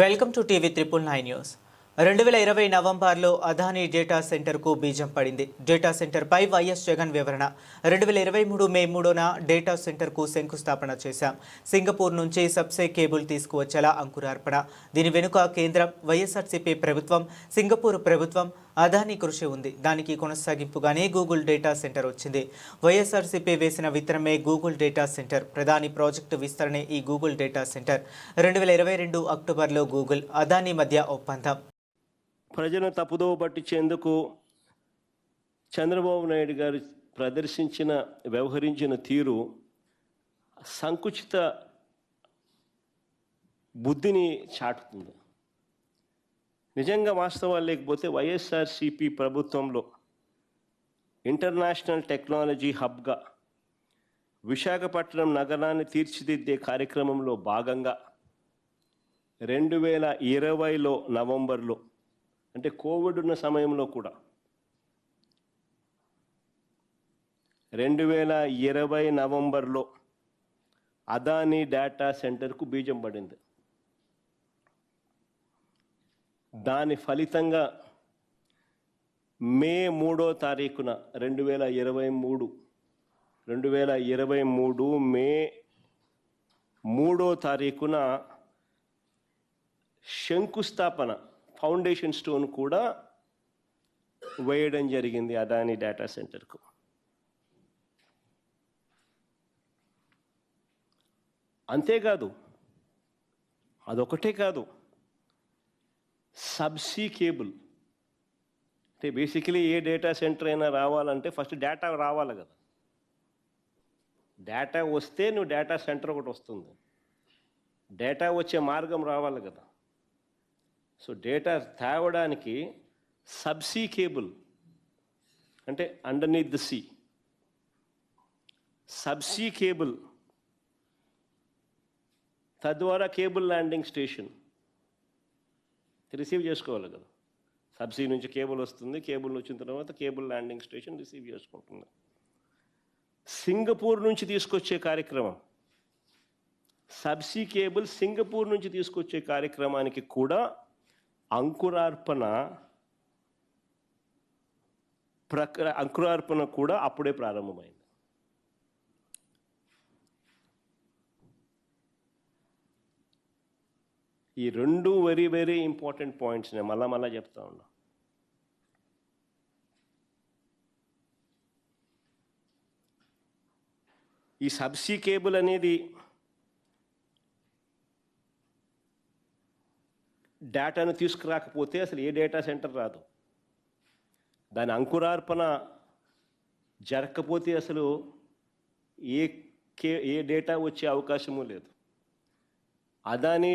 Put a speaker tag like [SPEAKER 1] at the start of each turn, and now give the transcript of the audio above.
[SPEAKER 1] Welcome to TV triple nine news. రెండు వేల ఇరవై నవంబర్లో అదానీ డేటా సెంటర్కు బీజం పడింది. డేటా సెంటర్పై వైఎస్ జగన్ వివరణ. రెండు వేల ఇరవై మూడు మే మూడున డేటా సెంటర్కు శంకుస్థాపన చేశాం. సింగపూర్ నుంచి సబ్సే కేబుల్ తీసుకువచ్చేలా అంకురార్పణ. దీని వెనుక కేంద్రం వైఎస్ఆర్సీపీ ప్రభుత్వం సింగపూర్ ప్రభుత్వం అదానీ కృషి ఉంది. దానికి కొనసాగింపుగానే గూగుల్ డేటా సెంటర్ వచ్చింది. వైఎస్ఆర్సీపీ వేసిన విత్తనమే గూగుల్ డేటా సెంటర్ ప్రధాని ప్రాజెక్టు విస్తరణే ఈ గూగుల్ డేటా సెంటర్ రెండు వేల ఇరవై రెండు అక్టోబర్లో గూగుల్ అదానీ మధ్య ఒప్పందం.
[SPEAKER 2] ప్రజలను తప్పుదోవ పట్టించేందుకు చంద్రబాబు నాయుడు గారు ప్రదర్శించిన వ్యవహరించిన తీరు సంకుచిత బుద్ధిని చాటుతుంది. నిజంగా వాస్తవాలు లేకపోతే వైఎస్ఆర్సిపి ప్రభుత్వంలో ఇంటర్నేషనల్ టెక్నాలజీ హబ్గా విశాఖపట్నం నగరాన్ని తీర్చిదిద్దే కార్యక్రమంలో భాగంగా రెండు వేల ఇరవైలో నవంబర్లో అంటే కోవిడ్ ఉన్న సమయంలో కూడా రెండు వేల ఇరవై నవంబర్లో అదానీ డేటా సెంటర్కు బీజం పడింది. దాని ఫలితంగా మే మూడో తారీఖున రెండు వేల ఇరవై మూడు రెండు వేల ఇరవై మూడు మే మూడో తారీఖున శంకుస్థాపన ఫౌండేషన్ స్టోన్ కూడా వేయడం జరిగింది అదాని డేటా సెంటర్కు. అంతేకాదు అదొకటే కాదు సబ్సీ కేబుల్ అంటే బేసికలీ ఏ డేటా సెంటర్ అయినా రావాలంటే ఫస్ట్ డేటా రావాలి కదా. డేటా వస్తే నువ్వు డేటా సెంటర్ ఒకటి వస్తుంది. డేటా వచ్చే మార్గం రావాలి కదా. సో డేటా తేవడానికి సబ్సీ కేబుల్ అంటే underneath the sea subsea cable తద్వారా కేబుల్ ల్యాండింగ్ స్టేషన్. రిసీవ్ చేసుకోవాలి కదా. సబ్సీ నుంచి కేబుల్ వస్తుంది కేబుల్ వచ్చిన తర్వాత కేబుల్ ల్యాండింగ్ స్టేషన్ రిసీవ్ చేసుకుంటుంది. సింగపూర్ నుంచి తీసుకొచ్చే కార్యక్రమం. సబ్సీ కేబుల్ సింగపూర్ నుంచి తీసుకొచ్చే కార్యక్రమానికి కూడా అంకురార్పణ ప్రక్ర అంకురార్పణ కూడా అప్పుడే ప్రారంభమైంది. ఈ రెండు వెరీ వెరీ ఇంపార్టెంట్ పాయింట్స్ నేను మళ్ళా మళ్ళా చెప్తా ఉన్నా. ఈ సబ్సీ కేబుల్ అనేది డేటాను తీసుకురాకపోతే అసలు ఏ డేటా సెంటర్ రాదు. దాని అంకురార్పణ జరగకపోతే అసలు ఏ కే ఏ డేటా వచ్చే అవకాశము లేదు. అదాని